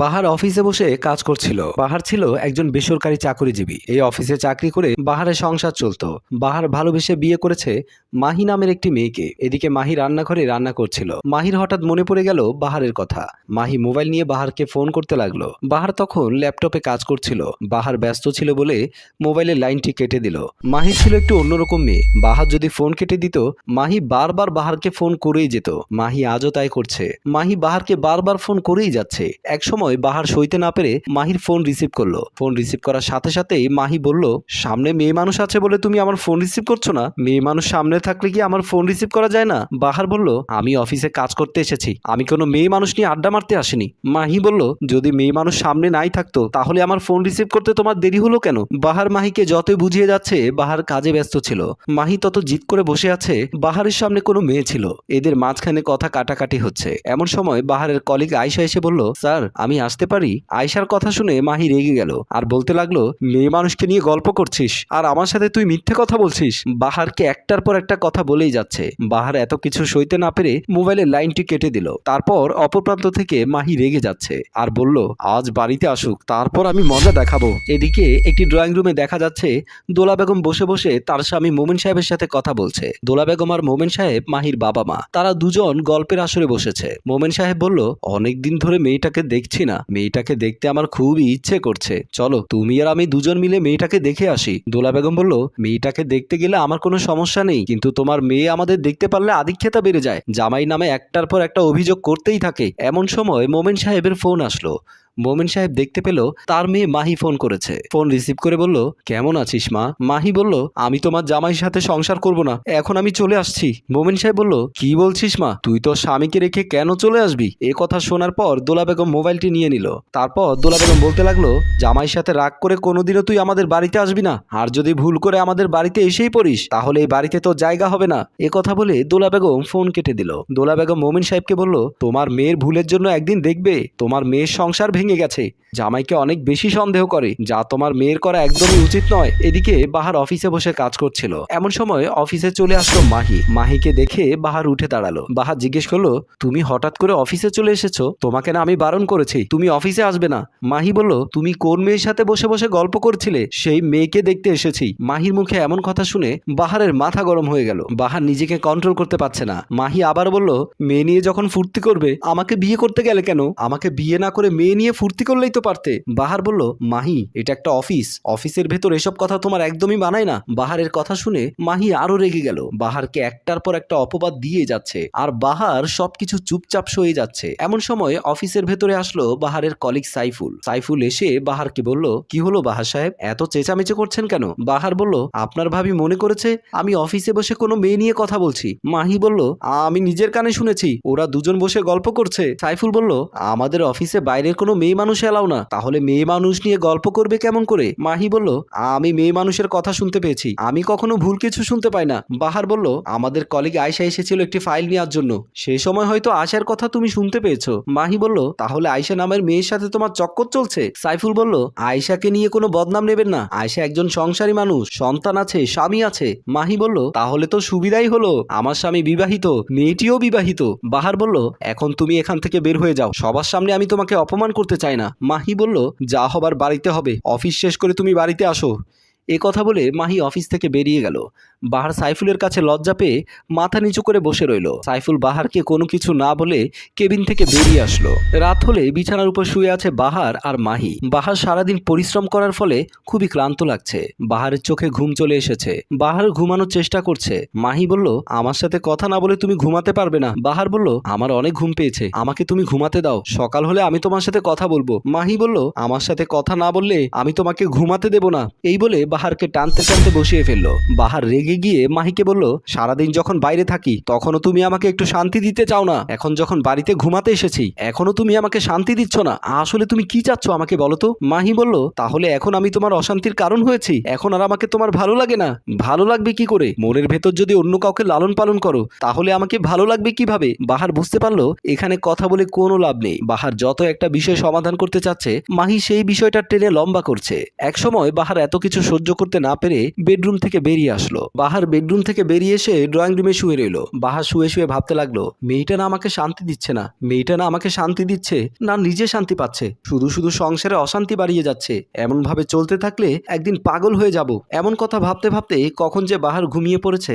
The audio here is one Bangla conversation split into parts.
বাহার অফিসে বসে কাজ করছিল। বাহার ছিল একজন বেসরকারি চাকরিজীবী। এই অফিসে চাকরি করে বাহারের সংসার চলতো। বাহার ভালোবেসে বিয়ে করেছে মাহি নামের একটি মেয়েকে। এদিকে মাহি রান্নাঘরে রান্না করছিল। মাহির হঠাৎ মনে পড়ে গেল বাহারের কথা। মাহি মোবাইল নিয়ে বাহারকে ফোন করতে লাগল। বাহার তখন ল্যাপটপে কাজ করছিল। বাহার ব্যস্ত ছিল বলে মোবাইলের লাইনটি কেটে দিল। মাহি ছিল একটু অন্যরকম মেয়ে। বাহার যদি ফোন কেটে দিত, মাহি বারবার বাহারকে ফোন করেই যেত। মাহি আজও তাই করছে। মাহি বাহারকে বারবার ফোন করেই যাচ্ছে। একসময় বাহার সইতে না পেরে মাহির ফোন রিসিভ করল। ফোন রিসিভ করার সাথে সাথেই মাহি বলল, সামনে মেয়ে মানুষ আছে বলে তুমি আমার ফোন রিসিভ করছ না? মেয়ে মানুষ সামনে থাকলে কি আমার ফোন রিসিভ করা যায় না? বাহার বলল, আমি অফিসে কাজ করতে এসেছি। আমি কোনো মেয়ে মানুষ নিয়ে আড্ডা মারতে আসিনি। মাহি বলল, যদি মেয়ে মানুষ সামনে নাই থাকতো, তাহলে আমার ফোন রিসিভ করতে তোমার দেরি হলো কেন? বাহার মাহিকে যতই বুঝিয়ে যাচ্ছে, বাহার কাজে ব্যস্ত ছিল। মাহি তত জিদ করে বসে আছে, বাহারের সামনে কোনো মেয়ে ছিল। এদের মাঝখানে কথা কাটাকাটি হচ্ছে। এমন সময় বাহারের কলিগ আয়সা এসে বলল, স্যার, আমি আসতে পারি? আয়সার কথা শুনে মাহি রেগে গেল আর বলতে লাগল, মেয়ে মানুষকে নিয়ে গল্প করছিস আর আমার সাথে তুই মিথ্যে কথা বলছিস? বাহারকে একটার পর একটা কথা বলেই যাচ্ছে। বাহার এত কিছু সইতে না পেরে মোবাইলের লাইনটি কেটে দিল। তারপর অপর প্রান্ত থেকে মাহি রেগে যাচ্ছে আর বলল, আজ বাড়িতে আসুক, তারপর আমি মজা দেখাবো। এদিকে একটি ড্রয়িং রুমে দেখা যাচ্ছে, দোলা বেগম বসে বসে তার স্বামী মোমেন সাহেবের সাথে কথা বলছে। দোলা বেগম আর মোমেন সাহেব মাহির বাবা মা। তারা দুজন গল্পের আসরে বসেছে। মোমেন সাহেব বলল অনেকদিন ধরে মেয়েটাকে দেখছি না। মেয়েটাকে দেখতে আমার খুবই ইচ্ছে করছে। চলো, তুমি আর আমি দুজন মিলে মেয়েটাকে দেখে আসি। দোলা বেগম বলল, মেয়েটাকে দেখতে গেলে আমার কোনো সমস্যা নেই, কিন্তু তোমার মেয়ে আমাদের দেখতে পারলে আধিক্ষেতা বেড়ে যায়। জামাই নামে একটার পর একটা অভিযোগ করতেই থাকে। এমন সময় মোমেন সাহেবের ফোন আসলো। মোমেন সাহেব দেখতে পেল তার মেয়ে মাহি ফোন করেছে। ফোন রিসিভ করে বলল, কেমন আছিস মা? মাহি বলল, আমি তোমার জামাইয়ের সাথে সংসার করব না, এখন আমি চলে আসছি। মোমেন সাহেব বলল, কি বলছিস মা? তুই তোর স্বামীকে রেখে কেন চলে আসবি? এ কথা শোনার পর দোলা বেগম মোবাইলটি নিয়ে নিল। তারপর দোলা বেগম বলতে লাগল, জামাইয়ের সাথে রাগ করে কোনোদিনও তুই আমাদের বাড়িতে আসবি না। আর যদি ভুল করে আমাদের বাড়িতে এসেই পড়িস, তাহলে এই বাড়িতে তোর জায়গা হবে না। এ কথা বলে দোলা বেগম ফোন কেটে দিল। দোলা বেগম মোমিন সাহেবকে বলল, তোমার মেয়ের ভুলের জন্য একদিন দেখবে, তোমার মেয়ের সংসার ভেঙে গেছে। জামাইকে অনেক বেশি সন্দেহ করে, যা তোমার মেয়ের করা একদমই উচিত নয়। এদিকে বাহার অফিসে বসে কাজ করছিল। এমন সময় অফিসে চলে আসলো মাহি। মাহিকে দেখে বাহার উঠে দাঁড়াল। বাহার জিজ্ঞেস করল, তুমি হঠাৎ করে অফিসে চলে এসেছ? তোমাকে না আমি বারণ করেছি? তুমি অফিসে আসবে না? মাহি বলল, তুমি কোন মেয়ের সাথে বসে বসে গল্প করছিলে? সেই মেয়েকে দেখতে এসেছি। মাহির মুখে এমন কথা শুনে বাহারের মাথা গরম হয়ে গেল। বাহার নিজেকে কন্ট্রোল করতে পারছে না। মাহি আবার বলল, মেয়ে নিয়ে যখন ফুর্তি করবে, আমাকে বিয়ে করতে গেলে কেন? আমাকে বিয়ে না করে মেয়ে নিয়ে ফুর্তি করলেই তো পারতে। বাহার বলল, মাহি, এটা একটা অফিস। অফিসের ভেতর এসব কথা তোমার একদমই বানায় না। বাহারের কথা শুনে মাহি আরও রেগে গেল। বাহারকে একটার পর একটা অপবাদ দিয়ে যাচ্ছে, আর বাহার সবকিছু চুপচাপ সয়ে যাচ্ছে। এমন সময় অফিসের ভেতরে আসলো বাহারের কলিগ সাইফুল। সাইফুল এসে বাহারকে বলল, কি হলো বাহার সাহেব? এত চেঁচামেচে করছেন কেন? বাহার বলল, আপনার ভাবি মনে করেছে আমি অফিসে বসে কোনো মেয়ে নিয়ে কথা বলছি। মাহি বলল, আমি নিজের কানে শুনেছি, ওরা দুজন বসে গল্প করছে। সাইফুল বলল, আমাদের অফিসে বাইরের কোনো মেয়ে মানুষ এলাও না। তাহলে মেয়ে মানুষ নিয়ে গল্প করবে কেমন করে? মাহি বলল, আমি মেয়ে মানুষের কথা শুনতে পেয়েছি। আমি কখনো ভুল কিছু শুনতে পাই না। বাহার বলল, আমাদের কলিগ আয়সা এসেছিল একটি ফাইল নেওয়ার জন্য। সেই সময় হয়তো আয়সার কথা তুমি শুনতে পেয়েছ। মাহি বলল, তাহলে আয়সা নামের মেয়ের সাথে তোমার চক্কর চলছে? সাইফুল বলল আয়সাকে নিয়ে কোনো বদনাম নেবেন না। আয়সা একজন সংসারী মানুষ, সন্তান আছে, স্বামী আছে। মাহি বলল, তাহলে তো সুবিধাই হলো। আমার স্বামী বিবাহিত, মেয়েটিও বিবাহিত। বাহার বলল, এখন তুমি এখান থেকে বের হয়ে যাও। সবার সামনে আমি তোমাকে অপমান করতে চাই না। মাহি বলল যা হবার বাড়িতে হবে। অফিস শেষ করে তুমি বাড়িতে আসো। এ কথা বলে মাহি অফিস থেকে বেরিয়ে গেল। বাহার সাইফুলের কাছে লজ্জা পেয়ে মাথা নিচু করে বসে রইল। সাইফুল বাহারকে কোনো কিছু না বলে কেবিন থেকে বেরিয়ে আসলো। রাত হলে বিছানার উপর শুয়ে আছে বাহার আর মাহি। বাহার সারাদিন পরিশ্রম করার ফলে খুবই ক্লান্ত লাগছে। বাহারের চোখে ঘুম চলে এসেছে। বাহার ঘুমানোর চেষ্টা করছে। মাহি বলল, আমার সাথে কথা না বলে তুমি ঘুমাতে পারবে না। বাহার বলল, আমার অনেক ঘুম পেয়েছে। আমাকে তুমি ঘুমাতে দাও। সকাল হলে আমি তোমার সাথে কথা বলব। মাহি বলল, আমার সাথে কথা না বললে আমি তোমাকে ঘুমাতে দেব না। এই বলে বাহারকে টানতে টানতে বসিয়ে ফেলল। বাহার রেগে গিয়ে মাহিকে বলল, সারাদিন যখন বাইরে থাকি, তখনও তুমি আমাকে একটু শান্তি দিতে চাও না। এখন যখন বাড়িতে ঘুমাতে এসেছি এখনও তুমি আমাকে শান্তি দিচ্ছ না। আসলে তুমি কি চাচ্ছ আমাকে বলো তো? মাহি বলল, তাহলে এখন আমি তোমার অশান্তির কারণ হয়েছি। এখন আর আমাকে তোমার ভালো লাগে না। ভালো লাগবে কি করে? মনের ভেতর যদি অন্য কাউকে লালন পালন করো, তাহলে আমাকে ভালো লাগবে কীভাবে? বাহার বুঝতে পারল, এখানে কথা বলে কোনো লাভ নেই। বাহার যত একটা বিষয় সমাধান করতে চাচ্ছে, মাহি সেই বিষয়টা টেনে লম্বা করছে। একসময় বাহার এত কিছু সহ্য করতে না পেরে বেডরুম থেকে বেরিয়ে আসলো। বাহার বেডরুম থেকে বেরিয়ে এসে ড্রয়িং রুমে শুয়ে রইল। বাহার শুয়ে শুয়ে ভাবতে লাগল, মেয়েটা না আমাকে শান্তি দিচ্ছে না। মেয়েটা না আমাকে শান্তি দিচ্ছে, না নিজে শান্তি পাচ্ছে। শুধু শুধু সংসারে অশান্তি বাড়িয়ে যাচ্ছে। এমন ভাবে চলতে থাকলে একদিন পাগল হয়ে যাব। এমন কথা ভাবতে ভাবতে কখন যে বাহার ঘুমিয়ে পড়েছে,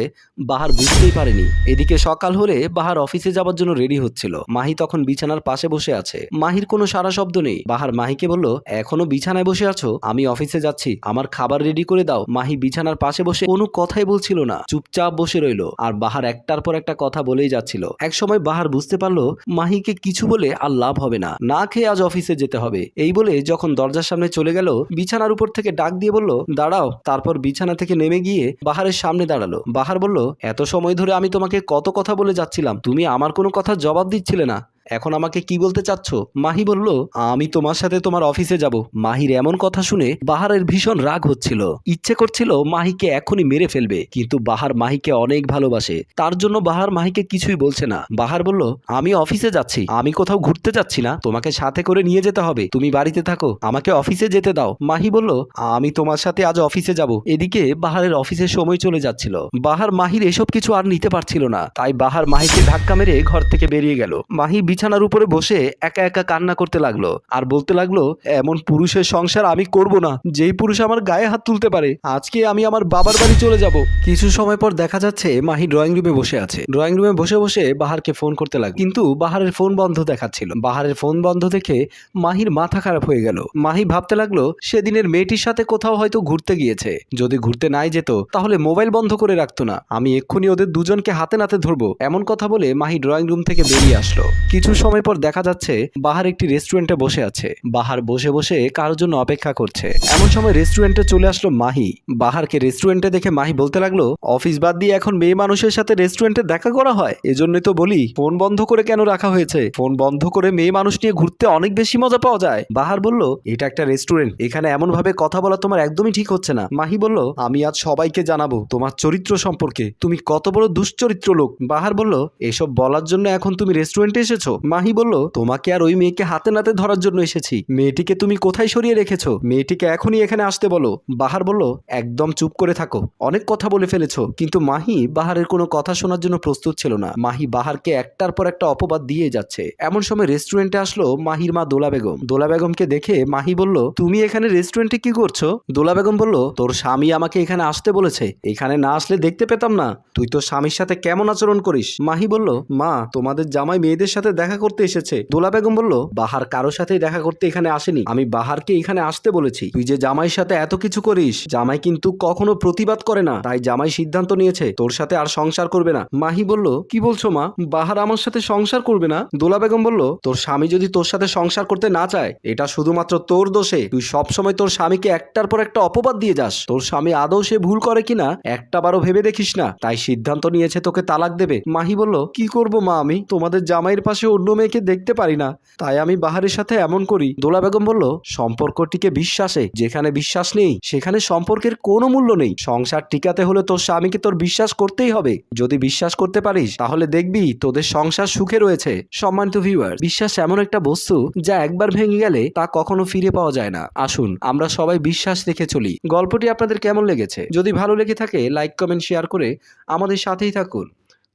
বাহার বুঝতেই পারেনি। এদিকে সকাল হলে বাহার অফিসে যাওয়ার জন্য রেডি হচ্ছিল। মাহি তখন বিছানার পাশে বসে আছে। মাহির কোনো সারা শব্দ নেই। বাহার মাহিকে বলল, এখনও বিছানায় বসে আছো? আমি অফিসে যাচ্ছি। আমার খাবার করে দাও। মাহি বিছানার পাশে বসে কোনো কথাই বলছিল না। চুপচাপ বসে রইল। আর বাহার একটার পর একটা কথা বলেই যাচ্ছিল। এক সময় বাহার বুঝতে পারল, মাহিকে কিছু বলে আর লাভ হবে না। না খেয়ে আজ অফিসে যেতে হবে। এই বলে যখন দরজার সামনে চলে গেল, বিছানার উপর থেকে ডাক দিয়ে বলল, দাঁড়াও। তারপর বিছানা থেকে নেমে গিয়ে বাহারের সামনে দাঁড়াল। বাহার বলল, এত সময় ধরে আমি তোমাকে কত কথা বলে যাচ্ছিলাম। তুমি আমার কোনো কথা জবাব দিচ্ছিলে না। এখন আমাকে কি বলতে চাচ্ছ? মাহি বলল, আমি তোমার সাথে তোমার অফিসে যাব। মাহির এমন কথা শুনে বাহারের ভীষণ রাগ হচ্ছিল। ইচ্ছে করছিল মাহিকে এখনই মেরে ফেলবে, কিন্তু বাহার মাহিকে অনেক ভালোবাসে। তার জন্য বাহার মাহিকে কিছুই বলছে না। বাহার বলল, আমি অফিসে যাচ্ছি। আমি কোথাও ঘুরতে যাচ্ছি না। তোমাকে সাথে করে নিয়ে যেতে হবে। তুমি বাড়িতে থাকো। আমাকে অফিসে যেতে দাও। মাহি বলল, আমি তোমার সাথে আজ অফিসে যাব। এদিকে বাহারের অফিসের সময় চলে যাচ্ছিল। বাহার মাহির এসব কিছু আর নিতে পারছিল না। তাই বাহার মাহিকে ধাক্কা মেরে ঘর থেকে বেরিয়ে গেল। মাহি বিছানার উপরে বসে একা একা কান্না করতে লাগল। আর বলতে লাগল, এমন পুরুষের সংসার আমি করব না। যেই পুরুষ আমার গায়ে হাত তুলতে পারে, আজকে আমি আমার বাবার বাড়ি চলে যাব। কিছু সময় পর দেখা যাচ্ছে মাহি ড্রয়িং রুমে বসে আছে। ড্রয়িং রুমে বসে বসে বাহারকে ফোন করতে লাগল। কিন্তু বাহারের ফোন বন্ধ দেখাচ্ছিল। বাহারের ফোন বন্ধ দেখে মাহির মাথা খারাপ হয়ে গেল। মাহি ভাবতে লাগল, সেদিনের মেয়েটির সাথে কোথাও হয়তো ঘুরতে গিয়েছে। যদি ঘুরতে নাই যেত, তাহলে মোবাইল বন্ধ করে রাখতো না। আমি এক্ষুনি ওদের দুজনকে হাতে নাতে ধরবো। এমন কথা বলে মাহি ড্রয়িং রুম থেকে বেরিয়ে আসলো। কিছু সময় পর দেখা যাচ্ছে, বাহার একটি রেস্টুরেন্টে বসে আছে। বাহার বসে বসে কারোর জন্য অপেক্ষা করছে। এমন সময় রেস্টুরেন্টে চলে আসলো মাহি। বাহারকে রেস্টুরেন্টে দেখে মাহি বলতে লাগল, অফিস বাদ দিয়ে এখন মেয়ে মানুষের সাথে রেস্টুরেন্টে দেখা করা হয়? এজন্যই তো বলি, ফোন বন্ধ করে কেন রাখা হয়েছে? ফোন বন্ধ করে মেয়ে মানুষ নিয়ে ঘুরতে অনেক বেশি মজা পাওয়া যায়। বাহার বলল, এটা একটা রেস্টুরেন্ট। এখানে এমন ভাবে কথা বলা তোমার একদমই ঠিক হচ্ছে না। মাহি বলল, আমি আজ সবাইকে জানাব তোমার চরিত্র সম্পর্কে। তুমি কত বড় দুশ্চরিত্র লোক। বাহার বলল, এসব বলার জন্য এখন তুমি রেস্টুরেন্টে এসেছ। মাহি বলল, তোমাকে আর ওই মেয়েকে হাতে নাতে ধরার জন্য এসেছি। মেয়েটিকে তুমি কোথায় সরিয়ে রেখেছো? মেয়েটিকে এখনই এখানে আসতে বলো। বাহার বলল, একদম চুপ করে থাকো। অনেক কথা বলে ফেলেছো। কিন্তু মাহি বাহারের কোনো কথা শোনার জন্য প্রস্তুত ছিল না। মাহি বাহারকে একটার পর একটা অপবাদ দিয়ে যাচ্ছে। এমন সময় রেস্টুরেন্টে আসলো মাহির মা দোলা বেগম। দোলা বেগমকে দেখে মাহি বলল, তুমি এখানে রেস্টুরেন্টে কি করছ? দোলা বেগম বলল, তোর স্বামী আমাকে এখানে আসতে বলেছে। এখানে না আসলে দেখতে পেতাম না। তুই তোর স্বামীর সাথে কেমন আচরণ করিস? মাহি বলল, মা, তোমাদের জামাই মেয়েদের সাথে দেখা করতে এসেছে। দোলা বেগম বলল, বাহার কারোর সাথেই দেখা করতে এখানে আসেনি। আমি বাহারকে এখানে আসতে বলেছি। তুই যে জামাইয়ের সাথে এত কিছু করিস, জামাই কিন্তু কখনো প্রতিবাদ করে না। তাই জামাই সিদ্ধান্ত নিয়েছে, তোর সাথে আর সংসার করবে না। মাহি বলল, কি বলছো মা? বাহার আমার সাথে সংসার করবে না? দোলা বেগম বলল, তোর স্বামী যদি তোর সাথে সংসার করতে না চায়, এটা শুধুমাত্র তোর দোষে। তুই সবসময় তোর স্বামীকে একটার পর একটা অপবাদ দিয়ে যাস। তোর স্বামী আদৌ সে ভুল করে কিনা একটা বারও ভেবে দেখিস না। তাই সিদ্ধান্ত নিয়েছে, তোকে তালাক দেবে। মাহি বলল, কি করব মা আমি? তোমাদের জামাইয়ের পাশে অন্য মেয়েকে দেখতে পারি না। তাই আমি বাহারের সাথে এমন করি। দোলা বেগম বলল, সম্পর্কটিকে বিশ্বাসে। যেখানে বিশ্বাস নেই, সেখানে সম্পর্কের কোনো মূল্য নেই। সংসার টিকাতে হলে তোর স্বামীকে তোর বিশ্বাস করতেই হবে। যদি বিশ্বাস করতে পারিস, তাহলে দেখবি তোদের সংসার সুখে রয়েছে। সম্মানিত ভিউয়ার বিশ্বাস এমন একটা বস্তু যা একবার ভেঙে গেলে তা কখনো ফিরে পাওয়া যায় না। আসুন, আমরা সবাই বিশ্বাস রেখে চলি। গল্পটি আপনাদের কেমন লেগেছে? যদি ভালো লেগে থাকে লাইক কমেন্ট শেয়ার করে আমাদের সাথেই থাকুন।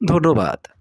ধন্যবাদ।